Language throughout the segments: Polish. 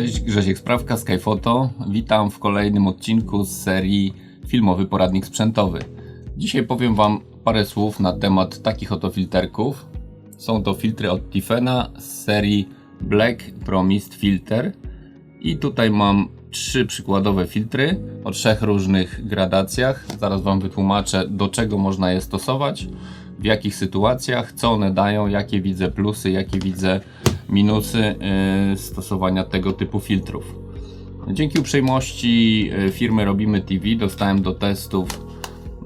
Cześć, Grzesiek Sprawka, Skyfoto. Witam w kolejnym odcinku z serii Filmowy Poradnik Sprzętowy. Dzisiaj powiem Wam parę słów na temat takich oto filterków. Są to filtry od Tiffena z serii Black Promised Filter. I tutaj mam trzy przykładowe filtry o trzech różnych gradacjach. Zaraz Wam wytłumaczę, do czego można je stosować, w jakich sytuacjach, co one dają, jakie widzę plusy, jakie widzę minusy yy, stosowania tego typu filtrów. Dzięki uprzejmości yy, firmy Robimy TV dostałem do testów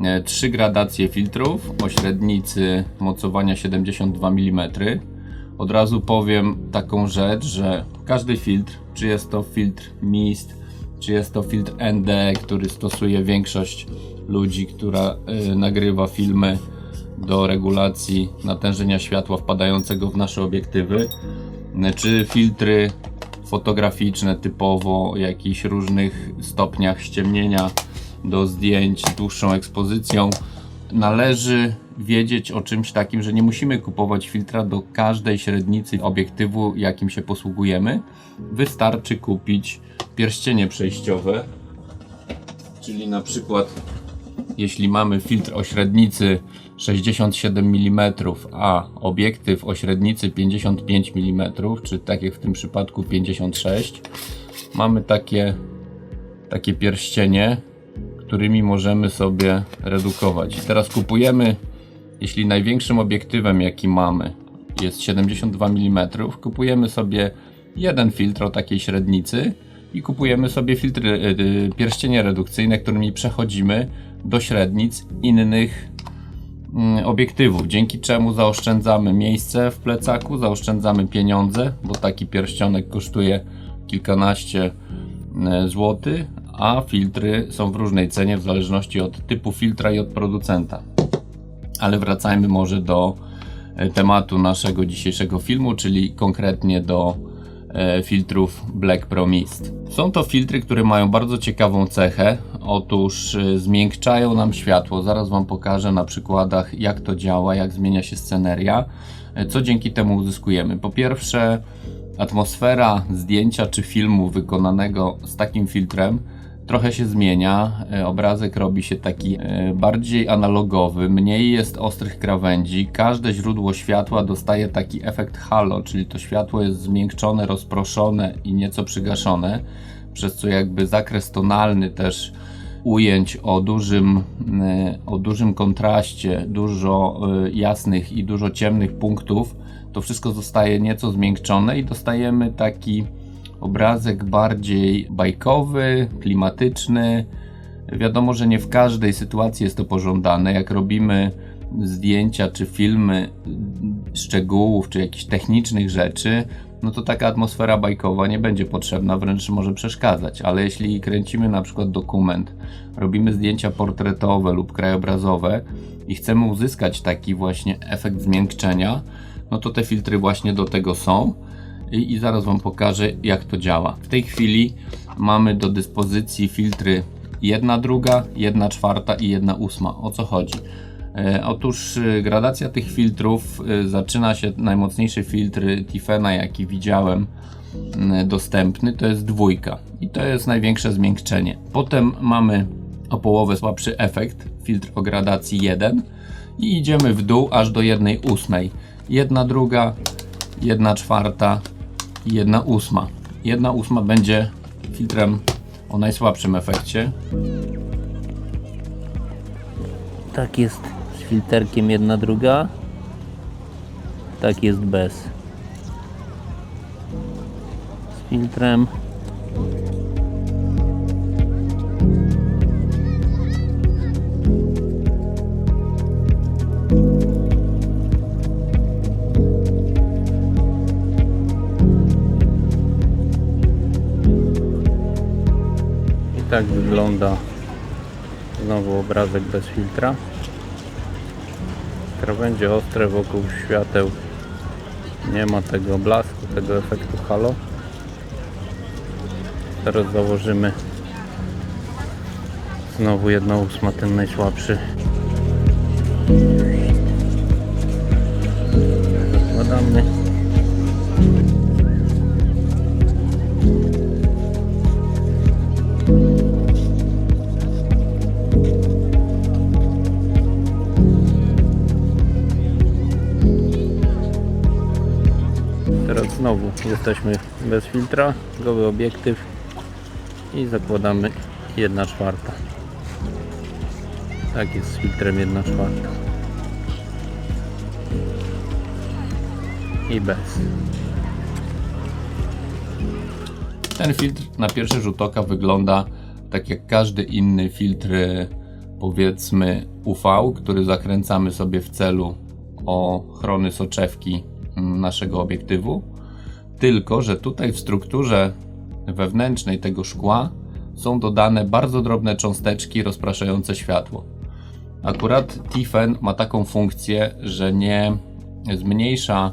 yy, trzy gradacje filtrów o średnicy mocowania 72 mm. Od razu powiem taką rzecz, że każdy filtr, czy jest to filtr mist, czy jest to filtr ND, który stosuje większość ludzi, która y, nagrywa filmy do regulacji natężenia światła wpadającego w nasze obiektywy, czy filtry fotograficzne typowo jakichś różnych stopniach ściemnienia do zdjęć z dłuższą ekspozycją. Należy wiedzieć o czymś takim, że nie musimy kupować filtra do każdej średnicy obiektywu, jakim się posługujemy. Wystarczy kupić pierścienie przejściowe, czyli na przykład jeśli mamy filtr o średnicy 67 mm, a obiektyw o średnicy 55 mm, czy tak jak w tym przypadku 56, mamy takie, takie pierścienie, którymi możemy sobie redukować. Teraz kupujemy, jeśli największym obiektywem jaki mamy jest 72 mm, kupujemy sobie jeden filtr o takiej średnicy i kupujemy sobie filtry, yy, pierścienie redukcyjne, którymi przechodzimy do średnic innych yy, obiektywów, dzięki czemu zaoszczędzamy miejsce w plecaku, zaoszczędzamy pieniądze, bo taki pierścionek kosztuje kilkanaście yy, złotych, a filtry są w różnej cenie w zależności od typu filtra i od producenta. Ale wracajmy może do e, tematu naszego dzisiejszego filmu, czyli konkretnie do e, filtrów Black Pro Mist. Są to filtry, które mają bardzo ciekawą cechę. Otóż e, zmiękczają nam światło. Zaraz Wam pokażę na przykładach, jak to działa, jak zmienia się sceneria, co dzięki temu uzyskujemy. Po pierwsze, atmosfera zdjęcia czy filmu wykonanego z takim filtrem trochę się zmienia. E, obrazek robi się taki bardziej analogowy, mniej jest ostrych krawędzi. Każde źródło światła dostaje taki efekt halo, czyli to światło jest zmiękczone, rozproszone i nieco przygaszone, przez co jakby zakres tonalny też ujęć o dużym, e, o dużym kontraście, dużo jasnych i dużo ciemnych punktów, to wszystko zostaje nieco zmiękczone i dostajemy taki obrazek bardziej bajkowy, klimatyczny. Wiadomo, że nie w każdej sytuacji jest to pożądane. Jak robimy zdjęcia czy filmy szczegółów, czy jakichś technicznych rzeczy, no to taka atmosfera bajkowa nie będzie potrzebna, wręcz może przeszkadzać. Ale jeśli kręcimy na przykład dokument, robimy zdjęcia portretowe lub krajobrazowe i chcemy uzyskać taki właśnie efekt zmiękczenia, no to te filtry właśnie do tego są i, i zaraz Wam pokażę jak to działa. W tej chwili mamy do dyspozycji filtry 1 druga, 1 czwarta i 1 ósma. O co chodzi? E, otóż e, gradacja tych filtrów e, zaczyna się, najmocniejszy filtr Tiffena jaki widziałem dostępny to jest dwójka i to jest największe zmiękczenie. Potem mamy o połowę słabszy efekt, filtr o gradacji 1 i idziemy w dół aż do 1 ósmej. 1 druga, 1 czwarta, i 1 ósma. 1 ósma będzie filtrem o najsłabszym efekcie. Tak jest filterkiem jedna druga. Tak jest bez. Z filtrem tak wygląda znowu obrazek bez filtra krawędzie ostre wokół świateł. Nie ma tego blasku, tego efektu halo. Teraz założymy znowu jedną ósma ten najsłabszy. Zakładamy znowu jesteśmy bez filtra, goły obiektyw i zakładamy 1 czwarta. Tak jest z filtrem 1 czwarta. I bez. Ten filtr na pierwszy rzut oka wygląda tak jak każdy inny filtr, e, powiedzmy UV, który zakręcamy sobie w celu ochrony soczewki naszego obiektywu. Tylko, że tutaj w strukturze wewnętrznej tego szkła są dodane bardzo drobne cząsteczki rozpraszające światło. Akurat Tiffen ma taką funkcję, że nie zmniejsza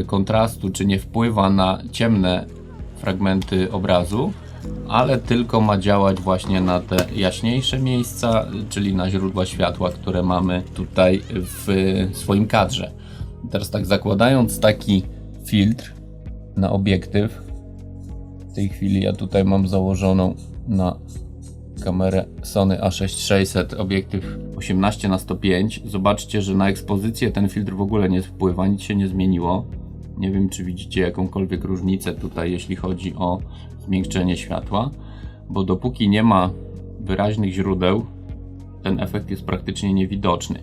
y, kontrastu, czy nie wpływa na ciemne fragmenty obrazu, ale tylko ma działać właśnie na te jaśniejsze miejsca, czyli na źródła światła, które mamy tutaj w swoim kadrze. Teraz tak zakładając taki filtr na obiektyw, w tej chwili ja tutaj mam założoną na kamerę Sony A6600 obiektyw 18 na 105 zobaczcie, że na ekspozycję ten filtr w ogóle nie wpływa, nic się nie zmieniło. Nie wiem czy widzicie jakąkolwiek różnicę tutaj jeśli chodzi o zmiękczenie światła bo dopóki nie ma wyraźnych źródeł ten efekt jest praktycznie niewidoczny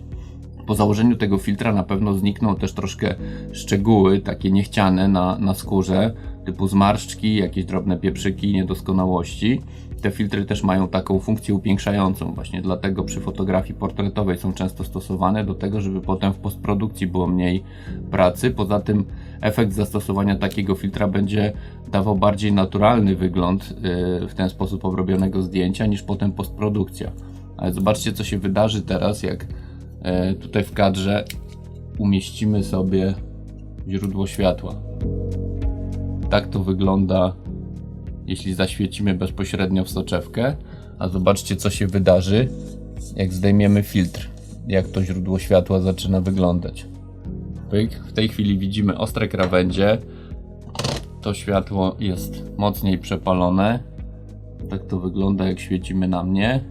po założeniu tego filtra na pewno znikną też troszkę szczegóły takie niechciane na, na skórze typu zmarszczki, jakieś drobne pieprzyki, niedoskonałości te filtry też mają taką funkcję upiększającą, właśnie dlatego przy fotografii portretowej są często stosowane do tego, żeby potem w postprodukcji było mniej pracy. Poza tym efekt zastosowania takiego filtra będzie dawał bardziej naturalny wygląd yy, w ten sposób obrobionego zdjęcia niż potem postprodukcja. Ale zobaczcie co się wydarzy teraz, jak tutaj w kadrze umieścimy sobie źródło światła. Tak to wygląda jeśli zaświecimy bezpośrednio w soczewkę, a zobaczcie co się wydarzy, jak zdejmiemy filtr, jak to źródło światła zaczyna wyglądać. W tej chwili widzimy ostre krawędzie, to światło jest mocniej przepalone, tak to wygląda jak świecimy na mnie.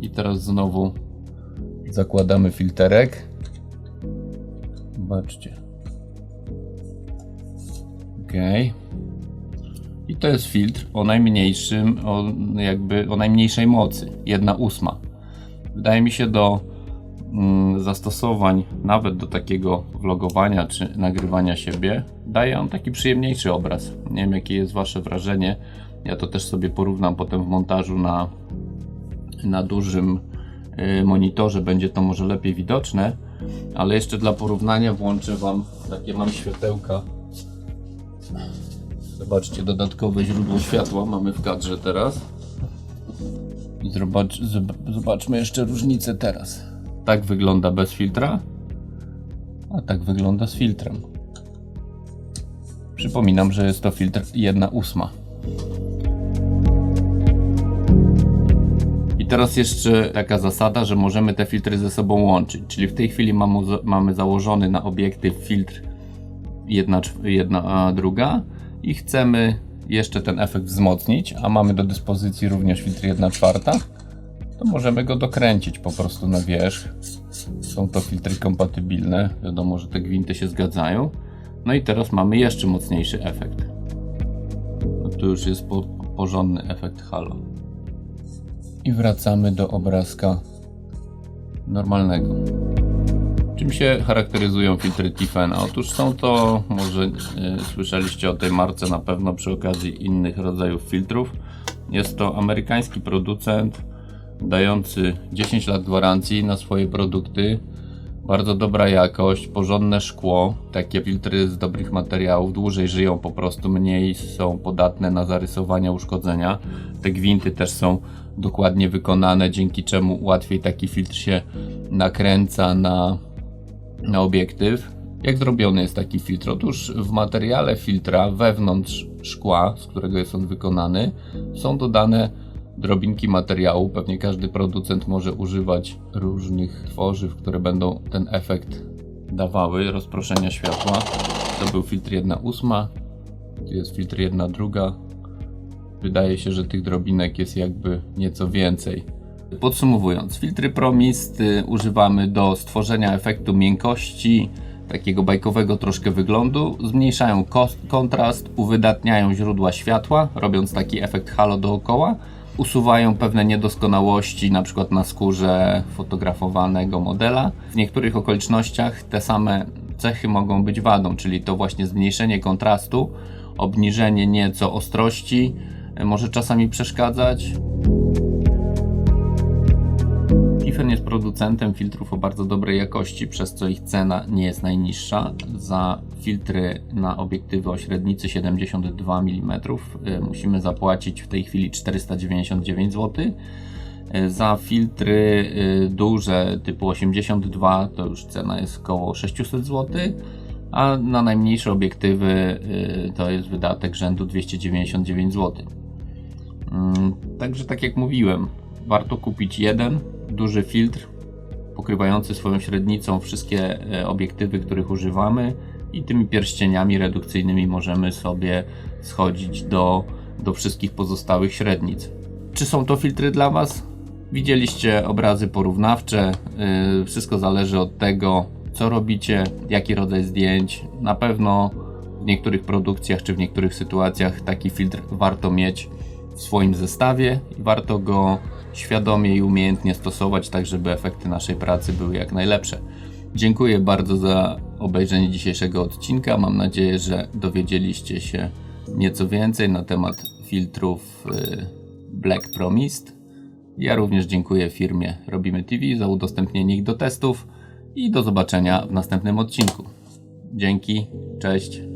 I teraz znowu zakładamy filterek. Zobaczcie. Okay. I to jest filtr o najmniejszym, o, jakby o najmniejszej mocy, 1 ósma. Wydaje mi się do mm, zastosowań, nawet do takiego vlogowania czy nagrywania siebie, daje on taki przyjemniejszy obraz. Nie wiem jakie jest Wasze wrażenie. Ja to też sobie porównam potem w montażu na, na dużym monitorze, będzie to może lepiej widoczne, ale jeszcze dla porównania włączę Wam takie mam światełka Zobaczcie, dodatkowe źródło światła mamy w kadrze teraz. I zobacz, zobaczmy jeszcze różnicę teraz. Tak wygląda bez filtra, a tak wygląda z filtrem. Przypominam, że jest to filtr 1 teraz jeszcze taka zasada, że możemy te filtry ze sobą łączyć. Czyli w tej chwili mamy, mamy założony na obiektyw filtr jedna, jedna a druga i chcemy jeszcze ten efekt wzmocnić, a mamy do dyspozycji również filtr 1 czwarta, to możemy go dokręcić po prostu na wierzch. Są to filtry kompatybilne, wiadomo, że te gwinty się zgadzają. No i teraz mamy jeszcze mocniejszy efekt. No tu już jest po, porządny efekt halo. I wracamy do obrazka normalnego. Czym się charakteryzują filtry Tiffen? Otóż są to, może e, słyszeliście o tej marce na pewno przy okazji innych rodzajów filtrów. Jest to amerykański producent dający 10 lat gwarancji na swoje produkty. Bardzo dobra jakość, porządne szkło. Takie filtry z dobrych materiałów dłużej żyją po prostu, mniej są podatne na zarysowania, uszkodzenia. Te gwinty też są dokładnie wykonane, dzięki czemu łatwiej taki filtr się nakręca na na obiektyw. Jak zrobiony jest taki filtr? Otóż w materiale filtra wewnątrz szkła, z którego jest on wykonany, są dodane drobinki materiału. Pewnie każdy producent może używać różnych tworzyw, które będą ten efekt dawały, rozproszenia światła. To był filtr 1.8, tu jest filtr 1.2. Wydaje się, że tych drobinek jest jakby nieco więcej. Podsumowując, filtry Promist używamy do stworzenia efektu miękkości, takiego bajkowego troszkę wyglądu, zmniejszają kontrast, uwydatniają źródła światła, robiąc taki efekt halo dookoła, usuwają pewne niedoskonałości, na przykład na skórze fotografowanego modela. W niektórych okolicznościach te same cechy mogą być wadą, czyli to właśnie zmniejszenie kontrastu, obniżenie nieco ostrości może czasami przeszkadzać. Kifen jest producentem filtrów o bardzo dobrej jakości, przez co ich cena nie jest najniższa. Za filtry na obiektywy o średnicy 72 mm y, musimy zapłacić w tej chwili 499 zł. Y, Za filtry duże typu 82 to już cena jest około 600 zł, a na najmniejsze obiektywy to jest wydatek rzędu 299 zł. Mm, Także tak jak mówiłem, warto kupić jeden duży filtr pokrywający swoją średnicą wszystkie e, obiektywy, których używamy i tymi pierścieniami redukcyjnymi możemy sobie schodzić do, do wszystkich pozostałych średnic. Czy są to filtry dla Was? Widzieliście obrazy porównawcze. Yy, Wszystko zależy od tego, co robicie, jaki rodzaj zdjęć. Na pewno w niektórych produkcjach czy w niektórych sytuacjach taki filtr warto mieć w swoim zestawie i warto go świadomie i umiejętnie stosować, tak żeby efekty naszej pracy były jak najlepsze. Dziękuję bardzo za obejrzenie dzisiejszego odcinka. Mam nadzieję, że dowiedzieliście się nieco więcej na temat filtrów y, Black Promist. Ja również dziękuję firmie Robimy TV za udostępnienie ich do testów i do zobaczenia w następnym odcinku. Dzięki, cześć.